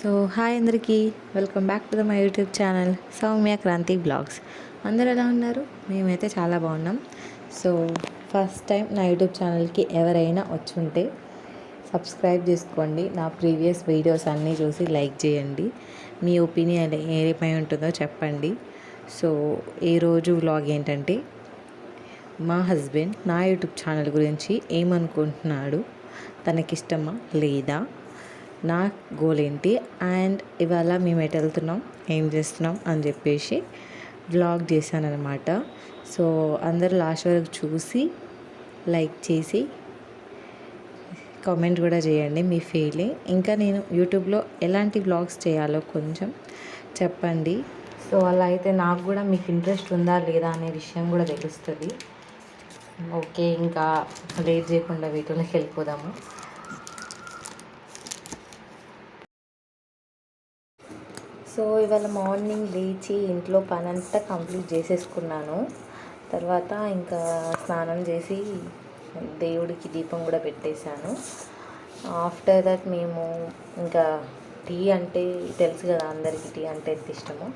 So hi అందరికీ welcome back to the my YouTube channel Soumya Kranthi blogs. అందరు ఎలా ఉన్నారు? మేమైతే చాలా బాగున్నాం. సో ఫస్ట్ టైం నా యూట్యూబ్ ఛానల్కి ఎవరైనా వచ్చుంటే సబ్స్క్రైబ్ చేసుకోండి. నా ప్రీవియస్ వీడియోస్ అన్నీ చూసి లైక్ చేయండి. మీ ఒపీనియన్ ఏమై ఉంటుందో చెప్పండి. సో ఈరోజు వ్లాగ్ ఏంటంటే మా హస్బెండ్ నా యూట్యూబ్ ఛానల్ గురించి ఏమనుకుంటున్నాడు? తనకిష్టమా లేదా? నా గోల్ ఏంటి? అండ్ ఇవాళ మేము ఎటు వెళ్తున్నాం? ఏం చేస్తున్నాం? అని చెప్పేసి వ్లాగ్ చేశానన్నమాట. సో అందరూ లాస్ట్ వరకు చూసి లైక్ చేసి కామెంట్ కూడా చేయండి మీ ఫీలింగ్ ఇంకా నేను యూట్యూబ్లో ఎలాంటి వ్లాగ్స్ చేయాలో కొంచెం చెప్పండి. సో అలా అయితే నాకు కూడా మీకు ఇంట్రెస్ట్ ఉందా లేదా అనే విషయం కూడా తెలుస్తుంది. ఓకే ఇంకా లేట్ చేయకుండా వీటిలోకి వెళ్ళిపోదాము సో ఇవాళ మార్నింగ్ లేచి ఇంట్లో పని అంతా కంప్లీట్ చేసేసుకున్నాను. తర్వాత ఇంకా స్నానం చేసి దేవుడికి దీపం కూడా పెట్టేశాను. ఆఫ్టర్ దట్ మేము ఇంకా టీ అంటే తెలుసు కదా అందరికీ టీ అంటే ఎంత ఇష్టమో.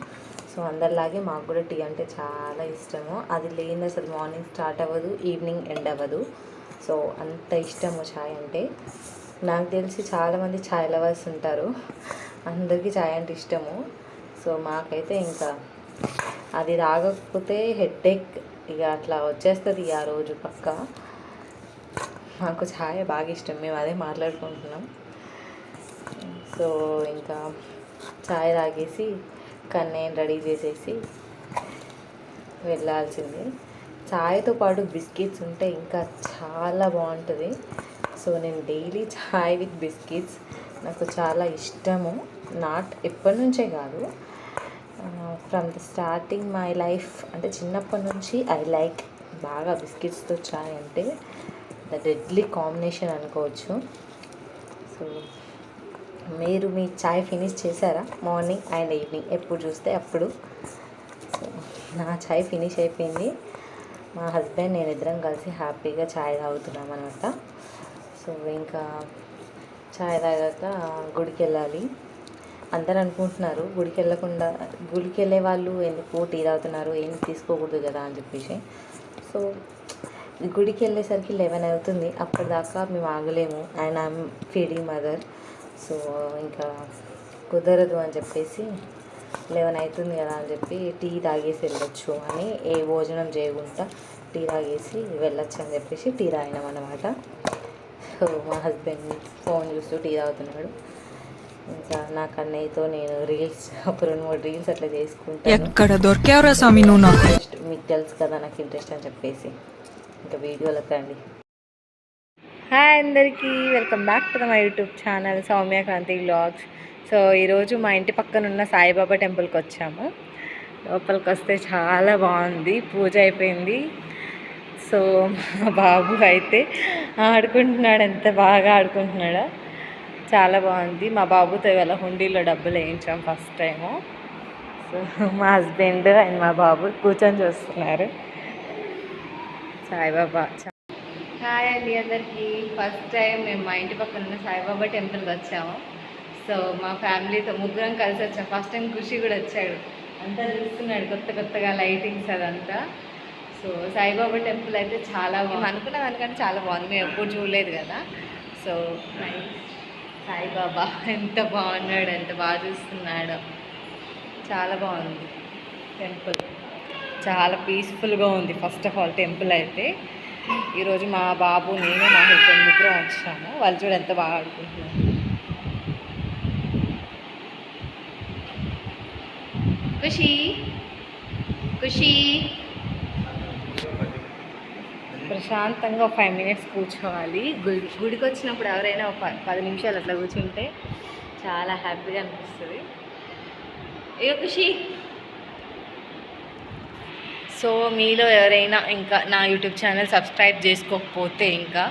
సో అందరిలాగే మాకు కూడా టీ అంటే చాలా ఇష్టము. అది లేని అసలు మార్నింగ్ స్టార్ట్ అవ్వదు ఈవినింగ్ ఎండ్ అవ్వదు. సో అంత ఇష్టము ఛాయ్ అంటే. నాకు తెలిసి చాలామంది ఛాయ్ లవర్స్ ఉంటారు. అందరికీ ఛాయ్ అంటే ఇష్టము. సో మాకైతే ఇంకా అది రాగకపోతే హెడ్ఏక్ ఇక అట్లా వచ్చేస్తుంది ఆ రోజు పక్క. మాకు ఛాయ్ బాగా ఇష్టం. మేము అదే మాట్లాడుకుంటున్నాం. సో ఇంకా ఛాయ్ తాగేసి కన్నేం రెడీ చేసేసి వెళ్ళాల్సింది. ఛాయ్తో పాటు బిస్కెట్స్ ఉంటే ఇంకా చాలా బాగుంటుంది. సో నేను డైలీ ఛాయ్ విత్ బిస్కెట్స్. నాకు చాలా ఇష్టము. నాట్ ఎప్పటి నుంచే కాదు. From the starting my life అంటే చిన్నప్పటి నుంచి ఐ లైక్ బాగా బిస్కెట్స్తో ఛాయ్ అంటే ద డెడ్లీ కాంబినేషన్ అనుకోవచ్చు. సో మీరు మీ చాయ్ ఫినిష్ చేశారా? Morning and evening. ఎప్పుడు చూస్తే అప్పుడు. నా చాయ్ ఫినిష్ అయిపోయింది. మా హస్బెండ్ నేను ఇద్దరం కలిసి హ్యాపీగా చాయ్ తాగుతున్నాం అనమాట సో ఇంకా చాయ్ తాగాక గుడికి వెళ్ళాలి. అందరు అనుకుంటున్నారు గుడికి వెళ్ళకుండా గుడికి వెళ్ళే వాళ్ళు ఎందుకు టీ తాగుతున్నారు ఏం తీసుకోకూడదు కదా అని చెప్పేసి. సో గుడికి వెళ్ళేసరికి లెవెన్ అవుతుంది. అప్పటిదాకా మేము ఆగలేము. And I'm feeding mother. So ఇంకా కుదరదు అని చెప్పేసి లెవెన్ అవుతుంది కదా అని చెప్పి టీ తాగేసి వెళ్ళొచ్చు అని ఏ భోజనం చేయకుండా టీ తాగేసి వెళ్ళొచ్చు అని చెప్పేసి టీ తాగినాం అనమాట సో మా హస్బెండ్ ఫోన్ చూస్తూ టీ తాగుతున్నాడు. ఇంకా నా కన్నయ్యతో నేను రీల్స్ ఒక రెండు మూడు రీల్స్ అట్లా చేసుకుంటాను. ఎక్కడ దొరికావురా స్వామి నువ్వు నాకు? మీకు తెలుసు కదా నాకు ఇంట్రెస్ట్ అని చెప్పేసి. ఇంకా వీడియోలకు రండి. హాయ్ అందరికీ welcome back to the my YouTube channel Soumya Kranthi vlogs. So ఈరోజు మా ఇంటి పక్కన ఉన్న సాయిబాబా టెంపుల్కి వచ్చాము. లోపలికి వస్తే చాలా బాగుంది పూజ అయిపోయింది. సో మా బాబు అయితే ఆడుకుంటున్నాడు ఎంత బాగా ఆడుకుంటున్నాడో. చాలా బాగుంది. మా బాబుతో ఇవాళ హుండీలో డబ్బులు వేయించాం ఫస్ట్ టైము. సో మా హస్బెండ్ అండ్ మా బాబు కూర్చొని చూస్తున్నారు. సాయిబాబా హాయ్ అండి అందరికీ. ఫస్ట్ టైం మేము మా ఇంటి పక్కన ఉన్న సాయిబాబా టెంపుల్కి వచ్చాము. సో మా ఫ్యామిలీతో ముగ్గురం కలిసి వచ్చాం. ఫస్ట్ టైం ఖుషి కూడా వచ్చాడు. అంతా చూస్తున్నాడు కొత్త కొత్తగా లైటింగ్స్ అదంతా. సో సాయిబాబా టెంపుల్ అయితే చాలా బాగుంది. అనుకున్న దానికంటే చాలా బాగుంది. మేము ఎప్పుడు చూడలేదు కదా. సో సాయిబాబా ఎంత బాగున్నాడు ఎంత బాగా చూస్తున్నాడు. చాలా బాగుంది టెంపుల్ చాలా పీస్ఫుల్గా ఉంది. ఫస్ట్ ఆఫ్ ఆల్ టెంపుల్ అయితే. ఈరోజు మా బాబు నేను మా హస్బెండ్ ముగ్గురం వచ్చాము. వాళ్ళు చూడ ఎంత బాగా ఆడుకుంటున్నారు. ఖుషి? ఖుషి? ప్రశాంతంగా ఒక ఫైవ్ మినిట్స్ కూర్చోవాలి. గుడి గుడికి వచ్చినప్పుడు ఎవరైనా ఒక పది నిమిషాలు అట్లా కూర్చుంటే చాలా హ్యాపీగా అనిపిస్తుంది. ఏ ఖుషి! సో మీలో ఎవరైనా ఇంకా నా యూట్యూబ్ ఛానల్ సబ్స్క్రైబ్ చేసుకోకపోతే ఇంకా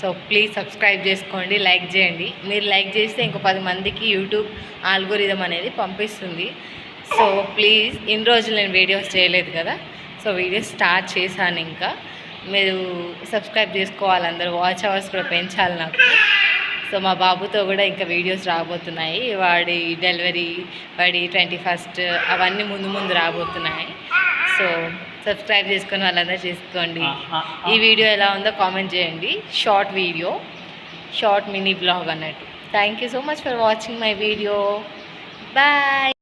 సో ప్లీజ్ సబ్స్క్రైబ్ చేసుకోండి లైక్ చేయండి. మీరు లైక్ చేస్తే ఇంకో పది మందికి యూట్యూబ్ ఆల్గోరిథం అనేది పంపిస్తుంది. సో ప్లీజ్ ఇన్ని రోజులు నేను వీడియోస్ చేయలేదు కదా సో వీడియోస్ స్టార్ట్ చేశాను ఇంకా. మీరు సబ్స్క్రైబ్ చేసుకోవాలి అందరూ వాచ్ అవర్స్ కూడా పెంచాలి నాకు. సో మా బాబుతో కూడా ఇంకా వీడియోస్ రాబోతున్నాయి. వాడి డెలివరీ వాడి ట్వంటీ ఫస్ట్ అవన్నీ ముందు ముందు రాబోతున్నాయి. సో సబ్స్క్రైబ్ చేసుకొని వాళ్ళందరూ చేసుకోండి. ఈ వీడియో ఎలా ఉందో కామెంట్ చేయండి. Short video short mini blog అన్నట్టు. Thank you so much for watching my video bye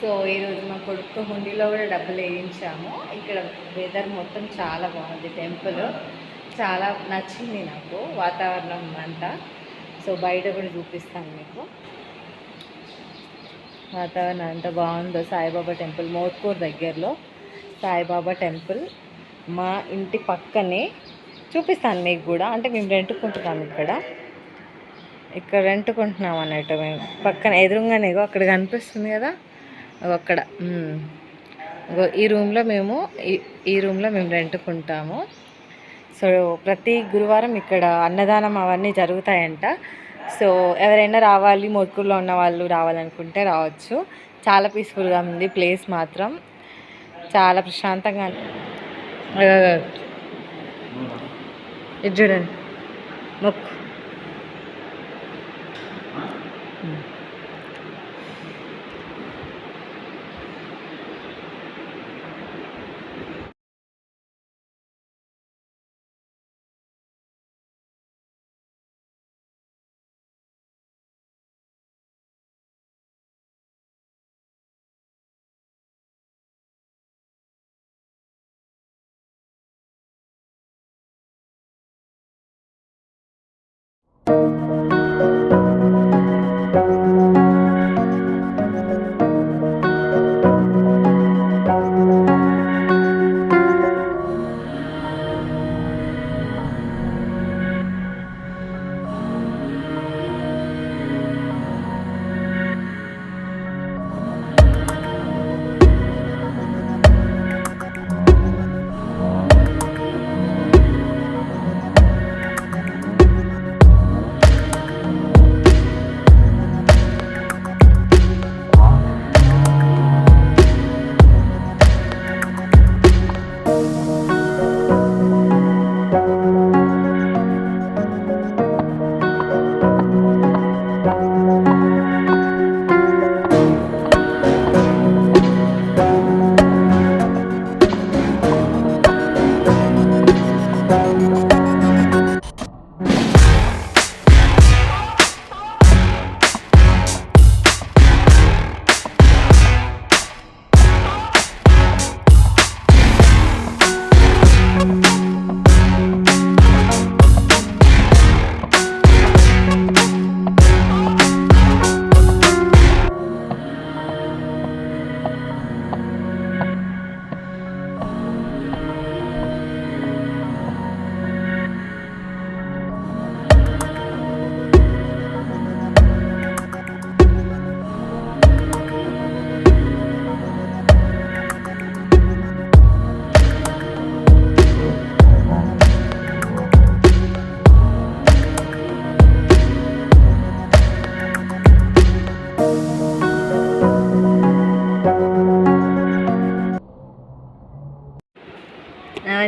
so ఈరోజు మా కొడుకు హుండీలో కూడా డబ్బులు వేయించాము. ఇక్కడ వెదర్ మొత్తం చాలా బాగుంది. టెంపుల్ చాలా నచ్చింది నాకు వాతావరణం అంతా. సో బయట కూడా చూపిస్తాను మీకు. వాతావరణం ఎంత బాగుందో సాయిబాబా టెంపుల్ మోత్కూర్ దగ్గరలో సాయిబాబా టెంపుల్. మా ఇంటి పక్కనే చూపిస్తాను మీకు కూడా. అంటే మేము రెంటుకుంటున్నాం ఇక్కడ. ఇక్కడ రెంటుకుంటున్నాం అన్నట్టు మేము. పక్కన ఎదురుగానే అక్కడ కనిపిస్తుంది కదా? అక్కడ. ఈ రూమ్లో మేము ఈ- ఈ రూమ్లో మేము రెంటుకుంటాము. సో ప్రతి గురువారం ఇక్కడ అన్నదానం అవన్నీ జరుగుతాయంట. సో ఎవరైనా రావాలి మొక్కుల్లో ఉన్న వాళ్ళు రావాలనుకుంటే రావచ్చు. చాలా పీస్ఫుల్గా ఉంది ప్లేస్ మాత్రం. చాలా ప్రశాంతంగా ఇది చూడండి. మొక్కు. Música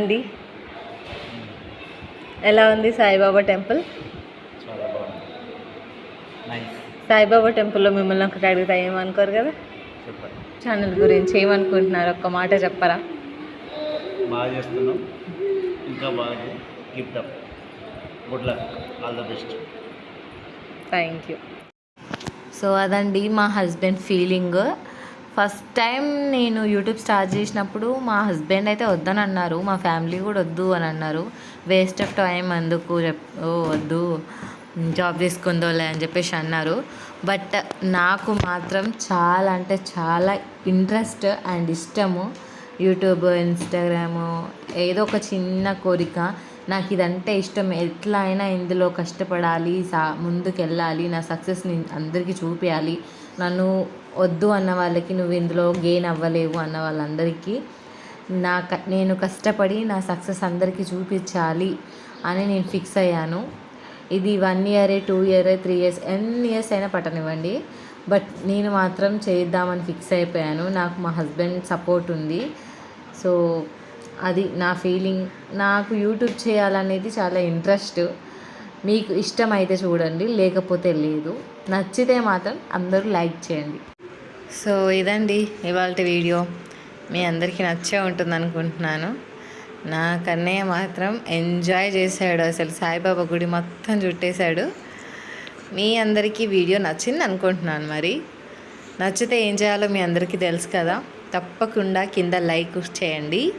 అండి ఎలా ఉంది సాయిబాబా టెంపుల్? సాయిబాబా టెంపుల్లో మిమ్మల్ని ఒకటి అడుగుతా ఏమనుకోరు కదా? ఛానల్ గురించి ఏమనుకుంటున్నారు? ఒక్క మాట చెప్పరా? బాగా చేస్తున్నాం. ఇంకా బాగా up good luck all the best thank you so అదండి మా హస్బెండ్ ఫీలింగ్ ఫస్ట్ టైం నేను యూట్యూబ్ స్టార్ట్ చేసినప్పుడు మా హస్బెండ్ అయితే వద్దని అన్నారు మా ఫ్యామిలీ కూడా వద్దు అని అన్నారు. వేస్ట్ ఆఫ్ టైం అందుకు చెప్ ఓ వద్దు జాబ్ తీసుకుందోలే అని చెప్పేసి అన్నారు. బట్ నాకు మాత్రం చాలా అంటే చాలా ఇంట్రెస్ట్ అండ్ ఇష్టము. యూట్యూబ్ ఇన్స్టాగ్రాము ఏదో ఒక చిన్న కోరిక. నాకు ఇదంటే ఇష్టం. ఎట్లా అయినా ఇందులో కష్టపడాలి సా ముందుకెళ్ళాలి నా సక్సెస్ని అందరికీ చూపించాలి నన్ను వద్దు అన్న వాళ్ళకి నువ్వు ఇందులో గెయిన్ అవ్వలేవు అన్న వాళ్ళందరికీ నా క- నేను కష్టపడి నా సక్సెస్ అందరికీ చూపించాలి అని నేను ఫిక్స్ అయ్యాను. ఇది one year two year three years ఎన్ని ఇయర్స్ అయినా పట్టనివ్వండి. బట్ నేను మాత్రం చేద్దామని ఫిక్స్ అయిపోయాను. నాకు మా హస్బెండ్ సపోర్ట్ ఉంది. సో అది నా ఫీలింగ్ నాకు యూట్యూబ్ చేయాలనేది చాలా ఇంట్రెస్ట్ మీకు ఇష్టమైతే చూడండి లేకపోతే లేదు. నచ్చితే మాత్రం అందరూ లైక్ చేయండి. సో ఇదండి ఇవాళ వీడియో. మీ అందరికీ నచ్చే ఉంటుంది అనుకుంటున్నాను. నా కన్నయ్య మాత్రం ఎంజాయ్ చేశాడు అసలు. సాయిబాబా గుడి మొత్తం చుట్టేశాడు. మీ అందరికీ వీడియో నచ్చింది అనుకుంటున్నాను మరి. నచ్చితే ఏం చేయాలో మీ అందరికీ తెలుసు కదా. తప్పకుండా కింద లైక్ చేయండి.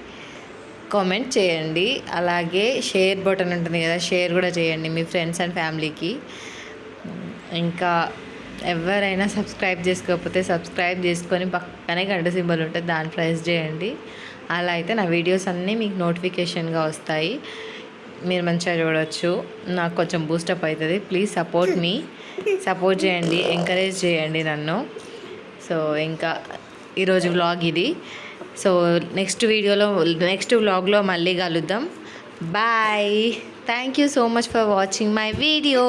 కామెంట్ చేయండి. అలాగే షేర్ బటన్ ఉంటుంది కదా షేర్ కూడా చేయండి మీ ఫ్రెండ్స్ అండ్ ఫ్యామిలీకి ఇంకా ఎవరైనా సబ్స్క్రైబ్ చేసుకోకపోతే సబ్స్క్రైబ్ చేసుకొని పక్కనే గంట సింబల్ ఉంటుంది దాన్ని ప్రెస్ చేయండి. అలా అయితే నా వీడియోస్ అన్నీ మీకు నోటిఫికేషన్గా వస్తాయి. మీరు మంచిగా చూడవచ్చు నాకు కొంచెం బూస్టప్ అవుతుంది. ప్లీజ్ సపోర్ట్ మీ సపోర్ట్ చేయండి. ఎంకరేజ్ చేయండి నన్ను. సో ఇంకా ఈరోజు వ్లాగ్ ఇది. సో నెక్స్ట్ వీడియోలో నెక్స్ట్ వ్లాగ్లో మళ్ళీ కలుద్దాం. Bye. Thank you so much for watching my video